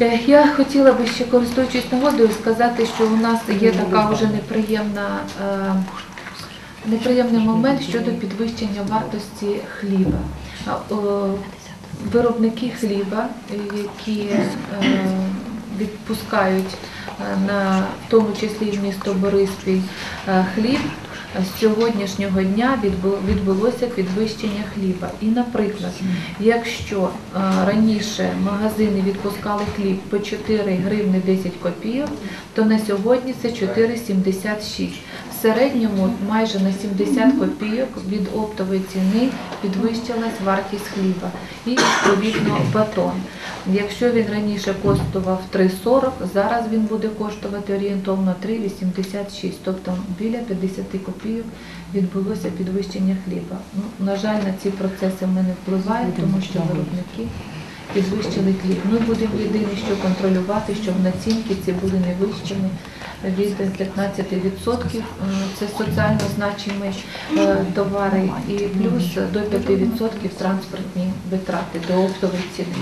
Е, Я хотіла би ще користуючись нагодою сказати, що у нас є така вже неприємна, е, неприємний момент щодо підвищення вартості хліба. Виробники хліба, які е, відпускають на тому числі в місто Бориспіль хліб. З сьогоднішнього дня відбу- відбулося підвищення хліба. І, наприклад, якщо е, раніше магазини відпускали хліб по 4 гривни 10 копійок, то на сьогодні це 4,76. В середньому майже на 70 копійок від оптової ціни підвищилась вартість хліба і відповідно батон. Якщо він раніше коштував 3,40, зараз він буде коштувати орієнтовно 3,86, тобто біля 50 копійок відбулося підвищення хліба. Ну, на жаль, на ці процеси ми не впливаємо, тому що виробники підвищили хліб. Ми будемо єдині, що контролювати, щоб націнки ці були не вищими від 15%. Е, Це соціально значимі е, товари і плюс до 5% транспортні витрати до оптової ціни.